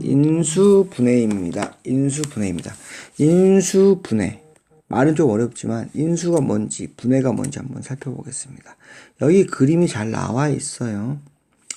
인수분해입니다. 인수분해입니다. 인수분해. 말은 좀 어렵지만 인수가 뭔지 분해가 뭔지 한번 살펴보겠습니다. 여기 그림이 잘 나와 있어요.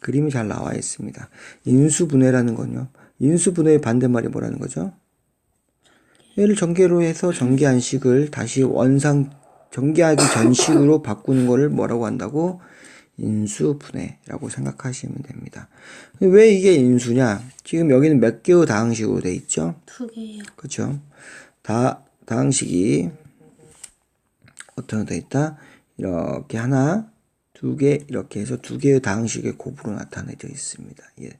그림이 잘 나와 있습니다. 인수분해라는 건요. 인수분해의 반대말이 뭐라는 거죠? 얘를 전개로 해서 전개한식을 다시 원상 전개하기 전식으로 바꾸는 거를 뭐라고 한다고? 인수분해라고 생각하시면 됩니다. 왜 이게 인수냐? 지금 여기는 몇 개의 다항식으로 돼 있죠? 두 개요. 그렇죠? 다 다항식이 어떻게 돼 있다? 이렇게 하나, 두 개 이렇게 해서 두 개의 다항식의 곱으로 나타내져 있습니다. 예.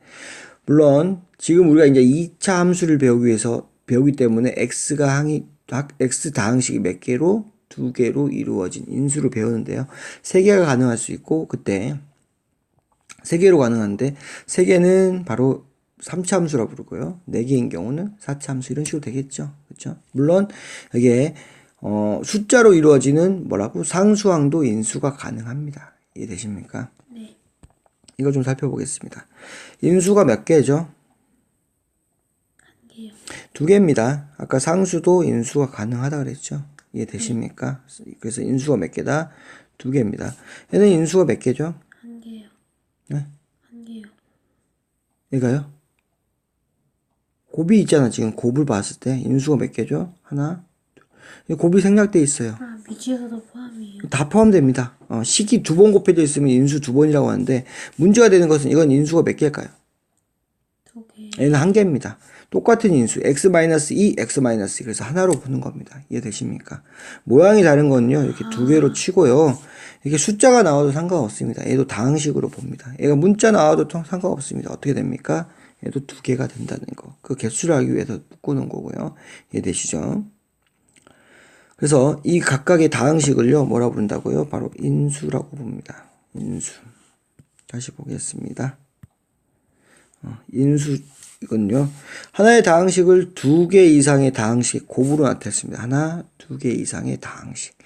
물론 지금 우리가 이제 2차 함수를 배우기 위해서 배우기 때문에 x가 항이 x 다항식이 몇 개로 두 개로 이루어진 인수를 배우는데요. 세 개가 가능할 수 있고 그때 세 개로 가능한데 세 개는 바로 3차 함수라고 부르고요. 네 개인 경우는 4차 함수 이런 식으로 되겠죠. 그렇죠? 물론 이게 어, 숫자로 이루어지는 뭐라고 상수항도 인수가 가능합니다. 이해되십니까? 네. 이거 좀 살펴보겠습니다. 인수가 몇 개죠? 한 개요. 두 개입니다. 아까 상수도 인수가 가능하다 그랬죠? 이해되십니까? 그래서 인수가 몇 개다? 두 개입니다. 얘는 인수가 몇 개죠? 한 개요. 네? 한 개요. 얘가요? 곱이 있잖아. 지금 곱을 봤을 때 인수가 몇 개죠? 하나, 곱이 생략돼 있어요. 아, 미지어도 포함이에요. 다 포함됩니다. 어, 식이 두 번 곱해져 있으면 인수 두 번이라고 하는데 문제가 되는 것은 이건 인수가 몇 개일까요? 얘는 한 개입니다. 똑같은 인수 x-2, x-2 그래서 하나로 보는 겁니다. 이해되십니까? 모양이 다른 건요. 이렇게 두 개로 치고요. 이게 숫자가 나와도 상관없습니다. 얘도 다항식으로 봅니다. 얘가 문자 나와도 통- 상관없습니다. 어떻게 됩니까? 얘도 두 개가 된다는 거. 그 개수를 하기 위해서 묶어놓은 거고요. 이해되시죠? 그래서 이 각각의 다항식을요. 뭐라 부른다고요? 바로 인수라고 봅니다. 인수. 다시 보겠습니다. 어, 인수 이건요. 하나의 다항식을 두 개 이상의 다항식 곱으로 나타냈습니다. 하나, 두 개 이상의 다항식.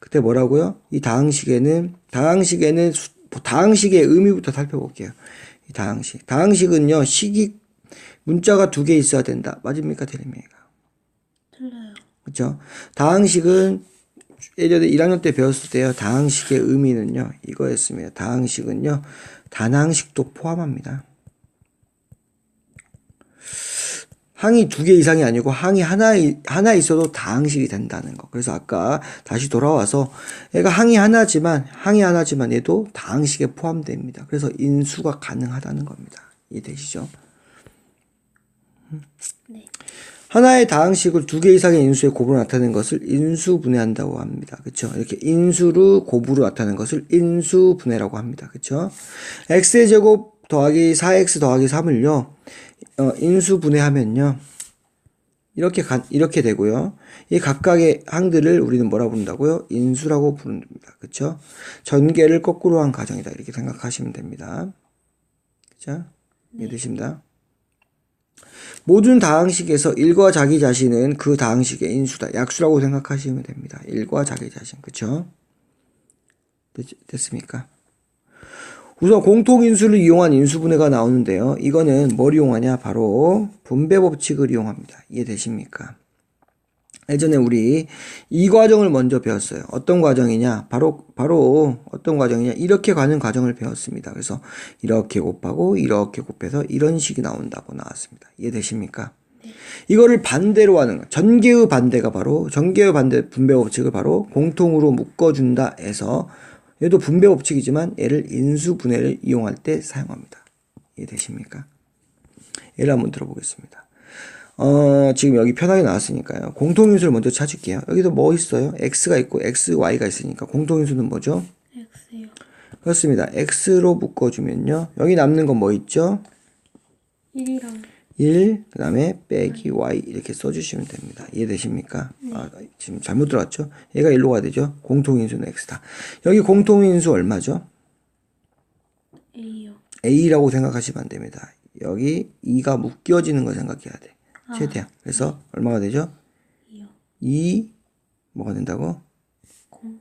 그때 뭐라고요? 이 다항식에는 다항식에는 수- 다항식의 의미부터 살펴볼게요. 이 다항식. 다항식은요. 식이 문자가 두 개 있어야 된다. 맞습니까, 틀립니까? 틀려요. 그렇죠? 다항식은 예전에 1학년 때 배웠을 때요. 다항식의 의미는요. 이거였습니다. 다항식은요. 단항식도 포함합니다. 항이 두 개 이상이 아니고 항이 하나 하나 있어도 다항식이 된다는 거. 그래서 아까 다시 돌아와서 얘가 항이 하나지만 항이 하나지만 얘도 다항식에 포함됩니다. 그래서 인수가 가능하다는 겁니다. 이해되시죠? 네. 하나의 다항식을 두 개 이상의 인수의 곱으로 나타내는 것을 인수분해한다고 합니다. 그렇죠? 이렇게 인수를 곱으로 나타내는 것을 인수분해라고 합니다. 그렇죠? x의 제곱 더하기 4x 더하기 3을요. 어, 인수분해하면요. 이렇게 가, 이렇게 되고요. 이 각각의 항들을 우리는 뭐라고 부른다고요? 인수라고 부릅니다. 그렇죠? 전개를 거꾸로 한 가정이다. 이렇게 생각하시면 됩니다. 그렇죠? 이해되십니다. 모든 다항식에서 1과 자기 자신은 그 다항식의 인수다. 약수라고 생각하시면 됩니다. 1과 자기 자신. 그쵸? 됐, 됐습니까? 우선 공통인수를 이용한 인수분해가 나오는데요. 이거는 뭘 이용하냐? 바로 분배 법칙을 이용합니다. 이해되십니까? 예전에 우리 이 과정을 먼저 배웠어요. 어떤 과정이냐? 바로 바로 어떤 과정이냐? 이렇게 가는 과정을 배웠습니다. 그래서 이렇게 곱하고 이렇게 곱해서 이런 식이 나온다고 나왔습니다. 이해되십니까? 이거를 반대로 하는 거. 전개의 반대가 바로 전개의 반대 분배 법칙을 바로 공통으로 묶어준다 해서 얘도 분배 법칙이지만 얘를 인수분해를 이용할 때 사용합니다. 이해되십니까? 예를 한번 들어보겠습니다. 어, 지금 여기 편하게 나왔으니까요. 공통인수를 먼저 찾을게요. 여기도 뭐 있어요? x가 있고 x, y가 있으니까 공통인수는 뭐죠? X요. 그렇습니다. x로 묶어주면요. 여기 남는 건 뭐 있죠? 1이랑 1, 그 다음에 빼기 y 이렇게 써주시면 됩니다. 이해되십니까? 아, 지금 잘못 들어왔죠? 얘가 1로 가야 되죠? 공통인수는 x다. 여기 공통인수 얼마죠? A요. a라고 생각하시면 안 됩니다. 여기 2가 묶여지는 거 생각해야 돼. 최대한. 그래서 얼마가 되죠? 2요. 2 뭐가 된다고? 공.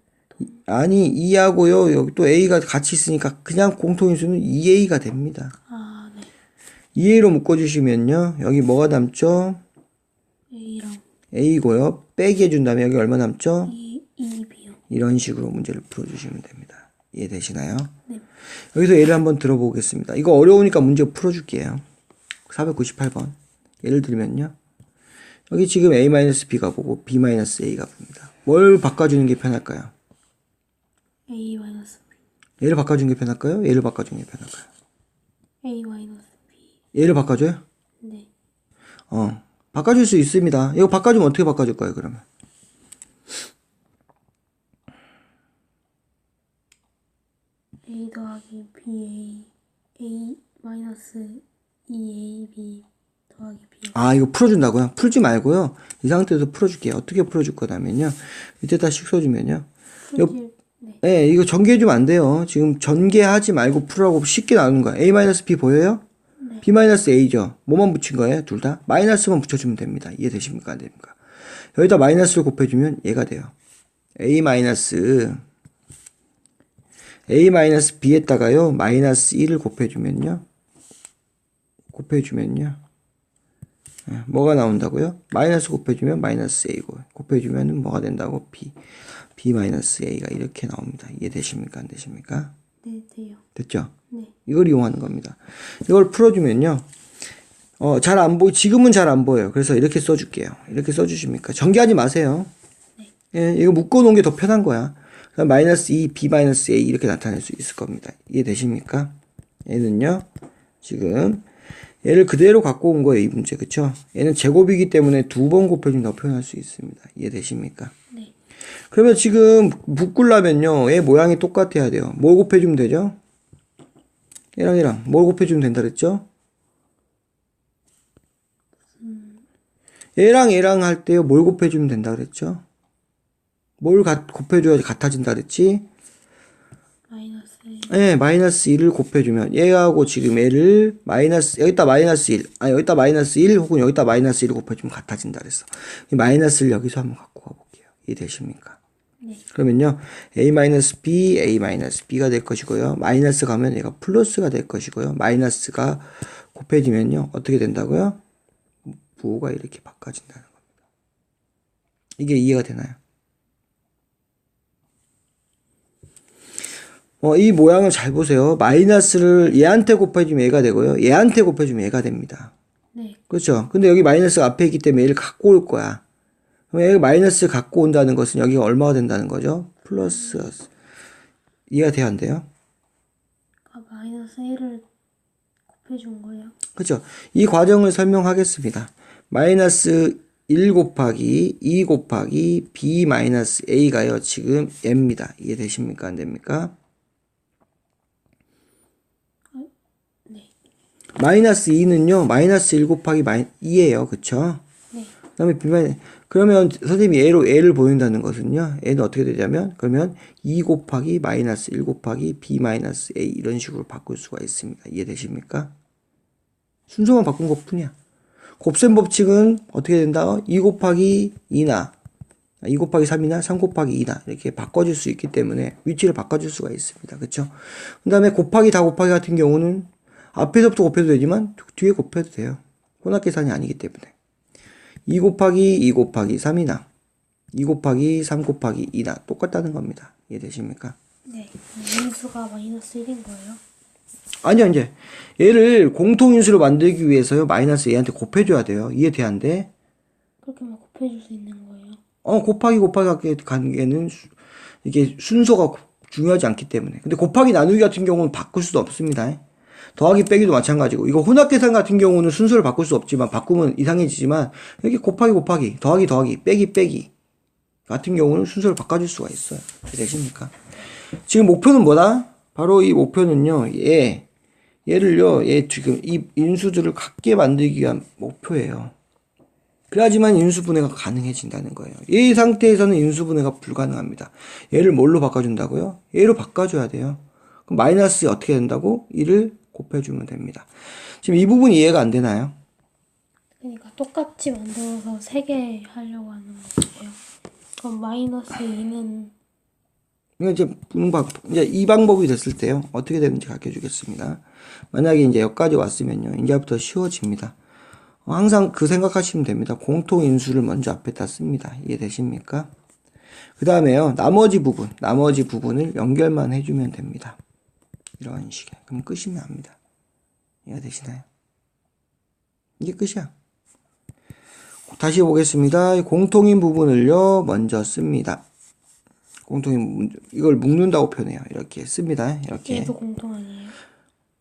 아니 2하고요. 여기 또 a가 같이 있으니까 그냥 공통인수는 2a가 됩니다. 아, 네. 2a로 묶어주시면요. 여기 뭐가 남죠? A랑 a고요. 빼기 해준 다음에 여기 얼마 남죠? 2, 2B요. 이런 식으로 문제를 풀어주시면 됩니다. 이해되시나요? 네. 여기서 예를 한번 들어보겠습니다. 이거 어려우니까 문제 풀어줄게요. 498번. 예를 들면요. 여기 지금 a-b가 보고 b-a가 봅니다. 뭘 바꿔주는 게 편할까요? A 마이너스 B. 얘를 바꿔주는 게 편할까요? 얘를 바꿔주는 게 편할까요? A 마이너스 B. 얘를 바꿔줘요? 네. 어. 바꿔줄 수 있습니다. 이거 바꿔주면 어떻게 바꿔줄까요, 그러면? A 더하기 BA A 마이너스 2AB 더하기 B. 아, 이거 풀어준다고요? 풀지 말고요. 이 상태에서 풀어줄게요. 어떻게 풀어줄 거냐면요. 써주면요. 풀지 네. 예, 이거 전개해주면 안 돼요. 지금 전개하지 말고 풀라고 쉽게 나오는 거야. A-B 보여요? B-A죠. 뭐만 붙인 거예요? 둘 다? 마이너스만 붙여주면 됩니다. 이해되십니까? 안 됩니까? 여기다 마이너스를 곱해주면 얘가 돼요. A 마이너스 A 마이너스 B에다가요. 마이너스 1을 곱해주면요. 곱해주면요. 예, 뭐가 나온다고요? 마이너스 곱해주면 마이너스 A고 곱해주면 뭐가 된다고? B B 마이너스 A가 이렇게 나옵니다. 이해되십니까? 안 되십니까? 네, 돼요. 됐죠? 네. 이걸 이용하는 겁니다. 이걸 풀어주면요. 어, 잘 안 보이, 지금은 잘 안 보여요. 그래서 이렇게 써줄게요. 이렇게 써주십니까? 전개하지 마세요. 예, 이거 묶어놓은 게 더 편한 거야. 마이너스 2, b 마이너스 a 이렇게 나타낼 수 있을 겁니다. 이해되십니까? 얘는요, 지금, 얘를 그대로 갖고 온 거예요, 이 문제. 그쵸? 얘는 제곱이기 때문에 두 번 곱해준다고 표현할 수 있습니다. 이해되십니까? 네. 그러면 지금 묶으려면요, 얘 모양이 똑같아야 돼요. 뭘 곱해주면 되죠? 얘랑 얘랑 뭘 곱해주면 된다 그랬죠? 얘랑 얘랑 할 때요, 뭘 곱해주면 된다 그랬죠? 뭘 가- 곱해줘야 같아진다 그랬지? 마이너스 1. 예, 마이너스 1을 곱해주면 얘하고 지금 얘를 마이너스 여기다 마이너스 1, 아 여기다 마이너스 1 혹은 여기다 마이너스 1을 곱해주면 같아진다 그랬어. 이 마이너스를 여기서 한번 갖고. 이해 되십니까? 네. 그러면요, a 마이너스 b, a 마이너스 b가 될 것이고요. 마이너스 가면 얘가 플러스가 될 것이고요. 마이너스가 곱해지면요, 어떻게 된다고요? 부호가 이렇게 바꿔진다는 겁니다. 이게 이해가 되나요? 어, 이 모양을 잘 보세요. 마이너스를 얘한테 곱해주면 얘가 되고요. 얘한테 곱해주면 얘가 됩니다. 네. 그렇죠. 근데 여기 마이너스가 앞에 있기 때문에 얘를 갖고 올 거야. 그럼 마이너스 갖고 온다는 것은 여기가 얼마가 된다는 거죠? 플러스. 이해가 돼야 안 돼요? 아, 마이너스 1을 곱해준 거예요. 그렇죠. 이 과정을 설명하겠습니다. 마이너스 1 곱하기 2 곱하기 b 마이너스 a가요. 지금 얘입니다. 이해되십니까? 안 됩니까? 네. 마이너스 2는요. 마이너스 1 곱하기 마이 2예요. 그쵸? 네. 그다음에 b 마이너스 그러면 선생님이 얘로 얘를 보인다는 것은요. 얘는 어떻게 되냐면 그러면 2 곱하기 마이너스 1 곱하기 b 마이너스 a 이런 식으로 바꿀 수가 있습니다. 이해되십니까? 순서만 바꾼 것 뿐이야. 곱셈 법칙은 어떻게 된다? 2 곱하기 2나 2 곱하기 3이나 3 곱하기 2나 이렇게 바꿔줄 수 있기 때문에 위치를 바꿔줄 수가 있습니다. 그쵸? 그 다음에 곱하기 다 곱하기 같은 경우는 앞에서부터 곱해도 되지만 뒤에 곱해도 돼요. 혼합 계산이 아니기 때문에. 2 곱하기 2 곱하기 3이나 2 곱하기 3 곱하기 2나 똑같다는 겁니다. 이해되십니까? 네. 인수가 마이너스 1인 거예요. 아니요, 이제 얘를 공통인수로 만들기 위해서요 마이너스 얘한테 곱해줘야 돼요. 안 돼? 그렇게만 곱해줄 수 있는 거예요. 어 곱하기 곱하기 관계는 수- 이게 순서가 고- 중요하지 않기 때문에. 근데 곱하기 나누기 같은 경우는 바꿀 수도 없습니다. 더하기 빼기도 마찬가지고 이거 혼합 계산 같은 경우는 순서를 바꿀 수 없지만 바꾸면 이상해지지만 여기 곱하기 곱하기 더하기 더하기 빼기 빼기 같은 경우는 순서를 바꿔줄 수가 있어요. 되십니까? 지금 목표는 뭐다? 바로 이 목표는요. 얘 얘를요. 얘 지금 이 인수들을 같게 만들기 위한 목표예요. 그래야지만 인수분해가 가능해진다는 거예요. 이 상태에서는 인수분해가 불가능합니다. 얘를 뭘로 바꿔준다고요? 얘로 바꿔줘야 돼요. 그럼 마이너스 어떻게 된다고? 1을 곱해주면 됩니다. 지금 이 부분 이해가 안 되나요? 그러니까 똑같이 만들어서 세개 하려고 하는 거예요. 그럼 마이너스 2는 이거 이제 푸는 방 이제 이 방법이 됐을 때요 어떻게 되는지 가르쳐 주겠습니다. 만약에 이제 여기까지 왔으면요 이제부터 쉬워집니다. 어, 항상 그 생각하시면 됩니다. 공통 인수를 먼저 앞에다 씁니다. 이해되십니까? 그 다음에요 나머지 부분 나머지 부분을 연결만 해주면 됩니다. 이런 식의 그럼 끝이면 합니다. 이해되시나요? 이게 끝이야. 다시 보겠습니다. 공통인 부분을요 먼저 씁니다. 공통인 이걸 묶는다고 표현해요. 이렇게 씁니다. 이렇게. 얘도 공통 아니에요?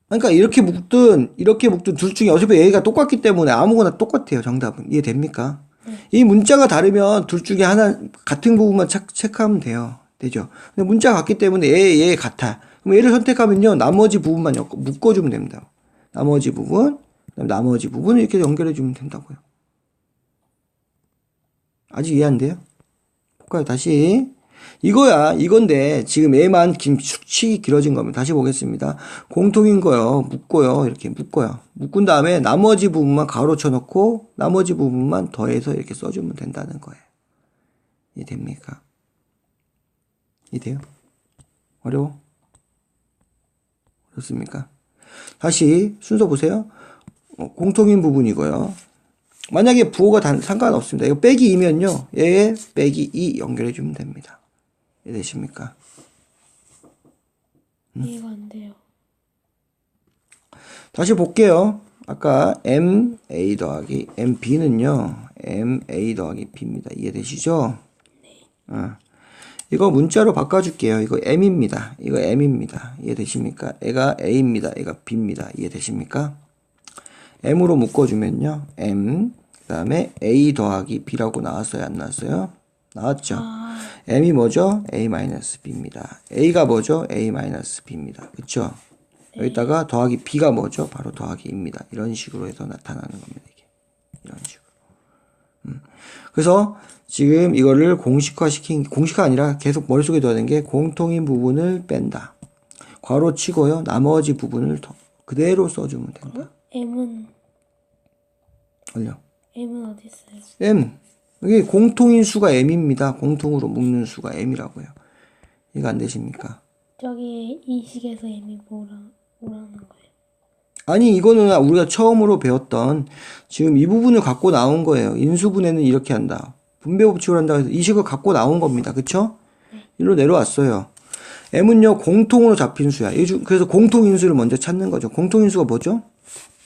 그러니까 이렇게 묶든 이렇게 묶든 둘 중에 어차피 얘가 똑같기 때문에 아무거나 똑같아요. 정답은 이해됩니까? 이 문자가 다르면 둘 중에 하나 같은 부분만 책, 체크하면 돼요. 되죠? 근데 문자가 같기 때문에 얘, 얘 같아. 그럼 얘를 선택하면요 나머지 부분만 엮- 묶어주면 됩니다. 나머지 부분, 나머지 부분을 이렇게 연결해 주면 된다고요. 아직 이해 안 돼요? 볼까요? 다시. 이거야, 이건데, 지금 얘만 긴, 축이 길어진 거면 다시 보겠습니다. 공통인 거요. 묶고요. 이렇게 묶어요. 묶은 다음에 나머지 부분만 가로 쳐놓고, 나머지 부분만 더해서 이렇게 써주면 된다는 거예요. 이해됩니까? 이해돼요? 어려워? 어렵습니까? 다시 순서 보세요. 어, 공통인 부분이고요. 만약에 부호가 단, 상관없습니다. 이거 빼기 2면요. 얘에 빼기 2 연결해 주면 됩니다. 이해되십니까? 음. 이해가 안 돼요. 다시 볼게요. 아까 MA 더하기 MB는요. MA 더하기 B입니다. 이해되시죠? 어. 이거 문자로 바꿔줄게요. 이거 M입니다. 이거 M입니다. 이해되십니까? 얘가 A입니다. 얘가 B입니다. 이해되십니까? M으로 묶어주면요. M, 그 다음에 A 더하기 B라고 나왔어요? 안 나왔어요? 나왔죠? M이 뭐죠? A-B입니다. A가 뭐죠? A-B입니다. 그쵸? 여기다가 더하기 B가 뭐죠? 바로 더하기 입니다. 이런 식으로 해서 나타나는 겁니다. 이게. 이런 식으로. 음. 그래서 지금 이거를 공식화 시킨, 공식화 아니라 계속 머릿속에 둬야 되는 게 공통인 부분을 뺀다. 괄호 치고요. 나머지 부분을 더 그대로 써주면 된다. M은 올려. M은 어디 있어요? M. 이게 공통인 수가 M입니다. 공통으로 묶는 수가 M이라고요. 이해가 안 되십니까? 저기 이 식에서 M이 뭐라 뭐라는 거예요? 아니 이거는 우리가 처음으로 배웠던 지금 이 부분을 갖고 나온 거예요. 인수분해는 이렇게 한다. 분배 법칙을 한다 해서 이 식을 갖고 나온 겁니다. 그쵸? 일로 내려왔어요. M은요 공통으로 잡힌 수야. 그래서 공통인수를 먼저 찾는 거죠. 공통인수가 뭐죠?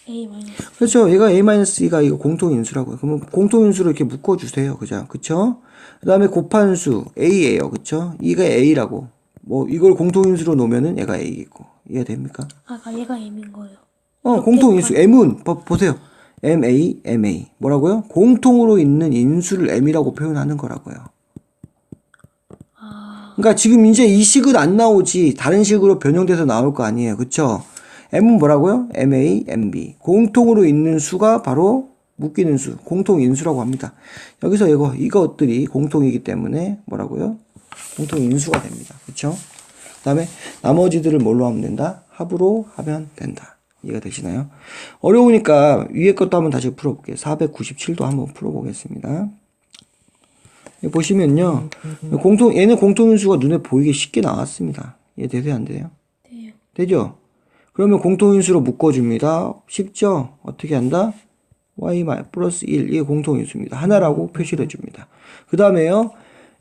A 그렇죠. 얘가 A-2가 이거 공통인수라고요. 그러면 공통인수를 이렇게 묶어주세요. 그죠? 그쵸? 그 다음에 곱한 수 A예요. 그쵸? 이가 A라고. 뭐 이걸 공통인수로 놓으면은 얘가 A겠고. 이해됩니까? 아까 얘가 M인 거예요. 어, 공통 인수 M은 보, 보세요. MA, MA. 뭐라고요? 공통으로 있는 인수를 M이라고 표현하는 거라고요. 그러니까 지금 이제 이 식은 안 나오지 다른 식으로 변형돼서 나올 거 아니에요. 그쵸? M은 뭐라고요? MA, MB. 공통으로 있는 수가 바로 묶이는 수, 공통인수라고 합니다. 여기서 이거, 이것들이 공통이기 때문에 뭐라고요? 공통인수가 됩니다. 그쵸? 그 다음에 나머지들을 뭘로 하면 된다? 합으로 하면 된다. 이해가 되시나요? 어려우니까 위에 것도 한번 다시 풀어볼게요. 497도 한번 풀어보겠습니다. 여기 보시면요. 공통, 얘는 공통인수가 눈에 보이기 쉽게 나왔습니다. 이해되세요? 안 돼요? 돼요. 되죠? 그러면 공통인수로 묶어줍니다. 쉽죠? 어떻게 한다? y 마- 플러스 1, 이게 공통인수입니다. 하나라고 표시를 해줍니다. 그 다음에요,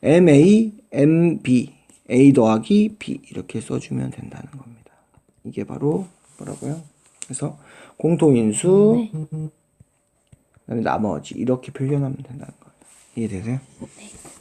ma, mb, a 더하기 b 이렇게 써주면 된다는 겁니다. 이게 바로 뭐라고요? 그래서 공통인수, 그다음에 나머지 이렇게 표현하면 된다는 거예요. 이해되세요? 네.